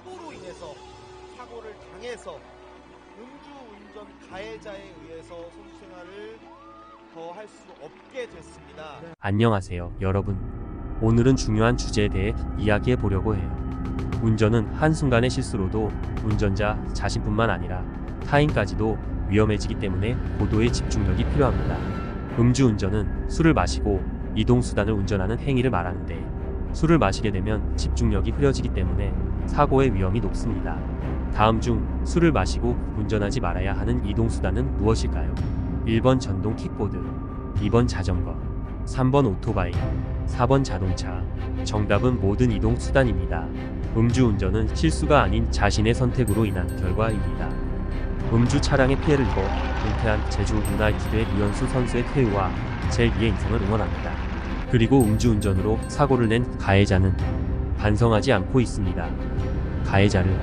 사고로 인해서 사고를 당해서 음주운전 가해자에 의해서 선수생활을 더 할 수 없게 됐습니다. 안녕하세요, 여러분. 오늘은 중요한 주제에 대해 이야기해 보려고 해요. 운전은 한순간의 실수로도 운전자 자신뿐만 아니라 타인까지도 위험해지기 때문에 고도의 집중력이 필요합니다. 음주운전은 술을 마시고 이동수단을 운전하는 행위를 말하는데 술을 마시게 되면 집중력이 흐려지기 때문에 사고의 위험이 높습니다. 다음 중 술을 마시고 운전하지 말아야 하는 이동수단은 무엇일까요? 1번 전동 킥보드, 2번 자전거, 3번 오토바이, 4번 자동차. 정답은 모든 이동 수단입니다. 음주운전은 실수가 아닌 자신의 선택으로 인한 결과입니다. 음주 차량의 피해를 입어 은퇴한 제주 문화기대 유현수 선수의 퇴유와 제2의 인생을 응원합니다. 그리고 음주운전으로 사고를 낸 가해자는 반성하지 않고 있습니다. 가해자를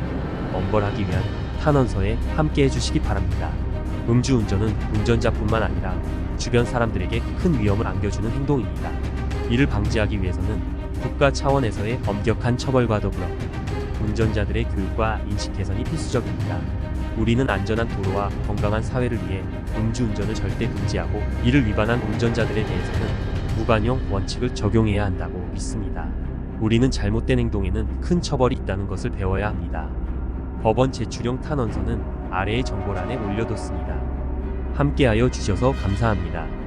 엄벌하기 위한 탄원서에 함께 해주시기 바랍니다. 음주운전은 운전자뿐만 아니라 주변 사람들에게 큰 위험을 안겨주는 행동입니다. 이를 방지하기 위해서는 국가 차원에서의 엄격한 처벌과 더불어 운전자들의 교육과 인식 개선이 필수적입니다. 우리는 안전한 도로와 건강한 사회를 위해 음주운전을 절대 금지하고 이를 위반한 운전자들에 대해서는 무관용 원칙을 적용해야 한다고 믿습니다. 우리는 잘못된 행동에는 큰 처벌이 있다는 것을 배워야 합니다. 법원 제출용 탄원서는 아래의 정보란에 올려뒀습니다. 함께하여 주셔서 감사합니다.